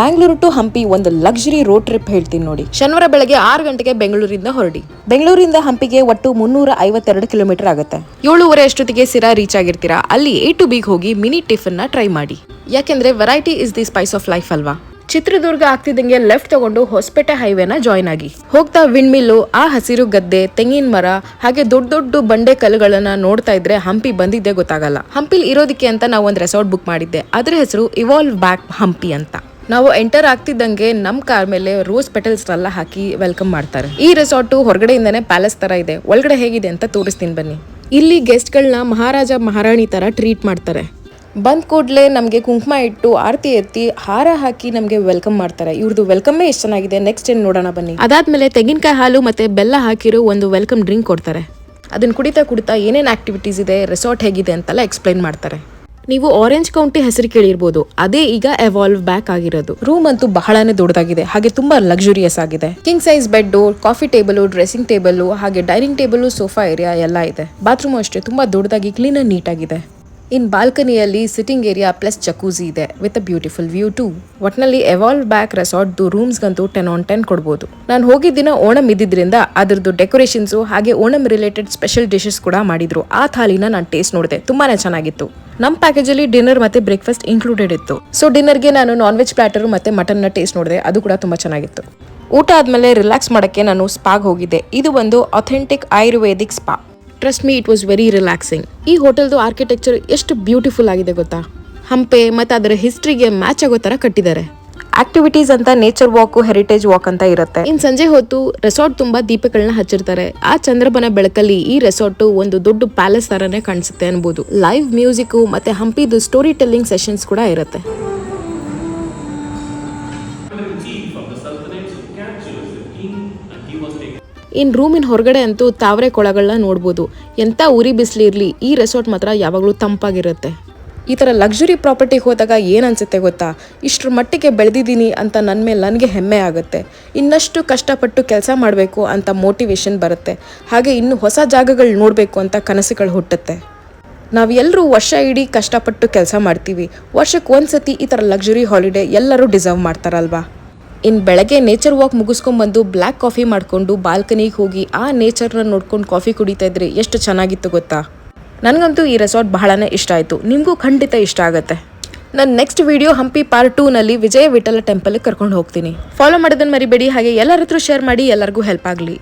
Bangalore to Hampi ಒಂದು luxury road trip ಹೇಳ್ತೀನಿ ನೋಡಿ. ಶನಿವಾರ ಬೆಳಗ್ಗೆ ಆರು ಗಂಟೆಗೆ ಬೆಂಗಳೂರಿಂದ ಹೊರಡಿ. ಬೆಂಗಳೂರಿಂದ ಹಂಪಿಗೆ ಒಟ್ಟು ಮುನ್ನೂರ ಐವತ್ತೆರಡು ಕಿಲೋಮೀಟರ್ ಆಗುತ್ತೆ. ಏಳುವರೆ ಅಷ್ಟೊತ್ತಿಗೆ ಸಿರಾ ರೀಚ್ ಆಗಿರ್ತೀರಾ? ಅಲ್ಲಿ ಎ ಟು ಬಿಗ್ ಹೋಗಿ ಮಿನಿ ಟಿಫನ್ನ ಟ್ರೈ ಮಾಡಿ. ಯಾಕೆಂದ್ರೆ variety is the spice of life ಅಲ್ವಾ? ಚಿತ್ರದುರ್ಗ ಆಗ್ತಿದ್ದಂಗೆ ಲೆಫ್ಟ್ ತಗೊಂಡು ಹೊಸಪೇಟೆ ಹೈವೇನ ಜಾಯ್ನ್ ಆಗಿ. ಹೋಗ್ತಾ ವಿಂಡ್ಮಿಲ್ಲು ಆ ಹಸಿರು ಗದ್ದೆ ತೆಂಗಿನ ಮರ ಹಾಗೆ ದೊಡ್ಡ ದೊಡ್ಡ ಬಂಡೆ ಕಲ್ಲುಗಳನ್ನ ನೋಡ್ತಾ ಇದ್ರೆ ಹಂಪಿ ಬಂದಿದ್ದೆ ಗೊತ್ತಾಗಲ್ಲ. ಹಂಪಿಲಿ ಇರೋದಕ್ಕೆ ಅಂತ ನಾವು ಒಂದು ರೆಸಾರ್ಟ್ ಬುಕ್ ಮಾಡಿದ್ದೆ. ಅದ್ರ ಹೆಸರು ಇವಾಲ್ವ್ ಬ್ಯಾಕ್ ಹಂಪಿ ಅಂತ. ನಾವು ಎಂಟರ್ ಆಗ್ತಿದ್ದಂಗೆ ನಮ್ ಕಾರ್ ಮೇಲೆ ರೋಸ್ ಪೆಟಲ್ಸ್ ಎಲ್ಲ ಹಾಕಿ ವೆಲ್ಕಮ್ ಮಾಡ್ತಾರೆ. ಈ ರೆಸಾರ್ಟ್ ಹೊರಗಡೆಯಿಂದನೇ ಪ್ಯಾಲೇಸ್ ತರ ಇದೆ. ಒಳಗಡೆ ಹೇಗಿದೆ ಅಂತ ತೋರಿಸ್ತೀನಿ ಬನ್ನಿ. ಇಲ್ಲಿ ಗೆಸ್ಟ್ಗಳನ್ನ ಮಹಾರಾಜ ಮಹಾರಾಣಿ ತರ ಟ್ರೀಟ್ ಮಾಡ್ತಾರೆ. ಬಂದ ಕೂಡಲೇ ನಮಗೆ ಕುಂಕುಮ ಇಟ್ಟು ಆರತಿ ಎತ್ತಿ ಹಾರ ಹಾಕಿ ನಮಗೆ ವೆಲ್ಕಮ್ ಮಾಡ್ತಾರೆ. ಇವ್ರದ್ದು ವೆಲ್ಕಮ್ಮೇ ಎಷ್ಟು ಚೆನ್ನಾಗಿದೆ ನೆಕ್ಸ್ಟ್ ಏನು ನೋಡೋಣ ಬನ್ನಿ. ಅದಾದ್ಮೇಲೆ ತೆಂಗಿನಕಾಯಿ ಹಾಲು ಮತ್ತೆ ಬೆಲ್ಲ ಹಾಕಿರೋ ಒಂದು ವೆಲ್ಕಮ್ ಡ್ರಿಂಕ್ ಕೊಡ್ತಾರೆ. ಅದನ್ನ ಕುಡಿತಾ ಕುಡಿತಾ ಏನೇನು ಆಕ್ಟಿವಿಟೀಸ್ ಇದೆ ರೆಸಾರ್ಟ್ ಹೇಗಿದೆ ಅಂತೆಲ್ಲ ಎಕ್ಸ್ಪ್ಲೈನ್ ಮಾಡ್ತಾರೆ. ನೀವು ಆರೆಂಜ್ ಕೌಂಟಿ ಹೆಸರು ಕೇಳಿರ್ಬೋದು. ಅದೇ ಈಗ ಎವಾಲ್ವ್ ಬ್ಯಾಕ್ ಆಗಿರೋದು. ರೂಮ್ ಅಂತೂ ಬಹಳನೇ ದೊಡ್ಡದಾಗಿದೆ. ಹಾಗೆ ತುಂಬಾ ಲಕ್ಸುರಿಯಸ್ ಆಗಿದೆ. King size bed coffee table dressing table ಹಾಗೆ ಡೈನಿಂಗ್ ಟೇಬಲ್ ಸೋಫಾ ಏರಿಯಾ ಎಲ್ಲ ಇದೆ. ಬಾತ್ರೂಮ್ ಅಷ್ಟೇ ತುಂಬಾ ದೊಡ್ಡದಾಗಿ ಕ್ಲೀನ್ ಅಂಡ್ ನೀಟ್ ಆಗಿದೆ. ಇನ್ ಬಾಲ್ಕನಿಯಲ್ಲಿ ಸಿಟ್ಟಿಂಗ್ ಏರಿಯಾ ಪ್ಲಸ್ ಜಕೂಸಿ ಇದೆ, with a beautiful view too. ಒಟ್ನಲ್ಲಿ ಎವಾಲ್ವ್ ಬ್ಯಾಕ್ ರೆಸಾರ್ಟ್ ರೂಮ್ಸ್ ಗಂತೂ ಟೆನ್ ಆನ್ ಟೆನ್ ಕೊಡ್ಬೋದು. ನಾನು ಹೋಗಿದ್ದ ದಿನ ಓಣಂ ಇದ್ದಿದ್ರಿಂದ ಅದರದ್ದು ಡೆಕೋರೇಷನ್ಸು ಹಾಗೆ ಓಣಂ ರಿಲೇಟೆಡ್ ಸ್ಪೆಷಲ್ ಡಿಶಸ್ ಕೂಡ ಮಾಡಿದ್ರು. ಆ ಥಾಲಿನ ನಾನು ಟೇಸ್ಟ್ ನೋಡಿದೆ, ತುಂಬಾನೇ ಚೆನ್ನಾಗಿತ್ತು. ನಮ್ಮ ಪ್ಯಾಕೇಜಲ್ಲಿ ಡಿನ್ನರ್ ಮತ್ತೆ ಬ್ರೇಕ್ಫಾಸ್ಟ್ ಇನ್ಕ್ಲೂಡೆಡ್ ಇತ್ತು. ಸೊ ಡಿನ್ನರ್ಗೆ ನಾನು ನಾನ್ ವೆಜ್ ಪ್ಲಾಟರ್ ಮತ್ತೆ ಮಟನ್ನ ಟೇಸ್ಟ್ ನೋಡಿದೆ, ಅದು ಕೂಡ ತುಂಬಾ ಚೆನ್ನಾಗಿತ್ತು. ಊಟ ಆದ್ಮೇಲೆ ರಿಲ್ಯಾಕ್ಸ್ ಮಾಡೋಕ್ಕೆ ನಾನು ಸ್ಪಾಗ್ ಹೋಗಿದ್ದೆ. ಇದು ಒಂದು authentic ayurvedic spa trust me it was very relaxing ಈ ಹೋಟೆಲ್ದು ಆರ್ಕಿಟೆಕ್ಚರ್ ಎಷ್ಟು ಬ್ಯೂಟಿಫುಲ್ ಆಗಿದೆ ಗೊತ್ತಾ? ಹಂಪೆ ಮತ್ತು ಅದರ ಹಿಸ್ಟ್ರಿಗೆ ಮ್ಯಾಚ್ ಆಗೋ ಥರ ಕಟ್ಟಿದ್ದಾರೆ. ಆಕ್ಟಿವಿಟೀಸ್ ಅಂತ ನೇಚರ್ ವಾಕ್ ಹೆರಿಟೇಜ್ ವಾಕ್ ಅಂತ ಇರುತ್ತೆ. ಇನ್ ಸಂಜೆ ಹೊತ್ತು ರೆಸಾರ್ಟ್ ತುಂಬಾ ದೀಪಗಳನ್ನ ಹಚ್ಚಿರ್ತಾರೆ. ಆ ಚಂದ್ರಬನ ಬೆಳಕಲ್ಲಿ ಈ ರೆಸಾರ್ಟ್ ಒಂದು ದೊಡ್ಡ ಪ್ಯಾಲೇಸ್ ತರನೇ ಕಾಣಿಸುತ್ತೆ ಅನ್ಬೋದು. ಲೈವ್ ಮ್ಯೂಸಿಕ್ ಮತ್ತೆ ಹಂಪಿದು ಸ್ಟೋರಿ ಟೆಲ್ಲಿಂಗ್ ಸೆಷನ್ಸ್ ಕೂಡ ಇರುತ್ತೆ. ಇನ್ ರೂಮಿನ ಹೊರಗಡೆ ಅಂತೂ ತಾವರೆ ಕೊಳಗಳನ್ನ ನೋಡ್ಬೋದು. ಎಂಥ ಉರಿ ಬಿಸಿಲಿರಲಿ ಈ ರೆಸಾರ್ಟ್ ಮಾತ್ರ ಯಾವಾಗಲೂ ತಂಪಾಗಿರುತ್ತೆ. ಈ ಥರ ಲಕ್ಸುರಿ ಪ್ರಾಪರ್ಟಿಗೆ ಹೋದಾಗ ಏನನ್ಸುತ್ತೆ ಗೊತ್ತಾ? ಇಷ್ಟರ ಮಟ್ಟಿಗೆ ಬೆಳೆದಿದ್ದೀನಿ ಅಂತ ನನ್ನ ಮೇಲೆ ನನಗೆ ಹೆಮ್ಮೆ ಆಗುತ್ತೆ. ಇನ್ನಷ್ಟು ಕಷ್ಟಪಟ್ಟು ಕೆಲಸ ಮಾಡಬೇಕು ಅಂತ ಮೋಟಿವೇಶನ್ ಬರುತ್ತೆ. ಹಾಗೆ ಇನ್ನು ಹೊಸ ಜಾಗಗಳು ನೋಡಬೇಕು ಅಂತ ಕನಸುಗಳು ಹುಟ್ಟುತ್ತೆ. ನಾವು ಎಲ್ಲರೂ ವರ್ಷ ಇಡೀ ಕಷ್ಟಪಟ್ಟು ಕೆಲಸ ಮಾಡ್ತೀವಿ. ವರ್ಷಕ್ಕೆ ಒಂದ್ಸತಿ ಈ ಥರ ಲಕ್ಸುರಿ ಹಾಲಿಡೇ ಎಲ್ಲರೂ ಡಿಸರ್ವ್ ಮಾಡ್ತಾರಲ್ವಾ? ಇನ್ನು ಬೆಳಗ್ಗೆ ನೇಚರ್ ವಾಕ್ ಮುಗಿಸ್ಕೊಂಡ್ಬಂದು ಬ್ಲ್ಯಾಕ್ ಕಾಫಿ ಮಾಡಿಕೊಂಡು ಬಾಲ್ಕನಿಗೆ ಹೋಗಿ ಆ ನೇಚರ್ನ ನೋಡ್ಕೊಂಡು ಕಾಫಿ ಕುಡಿತಾ ಇದ್ರೆ ಎಷ್ಟು ಚೆನ್ನಾಗಿತ್ತು ಗೊತ್ತಾ? ನನಗಂತೂ ಈ ರೆಸಾರ್ಟ್ ಬಹಳನೇ ಇಷ್ಟ ಆಯಿತು. ನಿಮಗೂ ಖಂಡಿತ ಇಷ್ಟ ಆಗುತ್ತೆ. ನಾನು ನೆಕ್ಸ್ಟ್ ವಿಡಿಯೋ ಹಂಪಿ ಪಾರ್ಟ್ ಟೂನಲ್ಲಿ ವಿಜಯ ವಿಠಲ ಟೆಂಪಲ್ಗೆ ಕರ್ಕೊಂಡು ಹೋಗ್ತೀನಿ. ಫಾಲೋ ಮಾಡೋದನ್ನು ಮರಿಬೇಡಿ, ಹಾಗೆ ಎಲ್ಲರ ಹತ್ರ ಶೇರ್ ಮಾಡಿ ಎಲ್ಲರಿಗೂ ಹೆಲ್ಪ್ ಆಗಲಿ.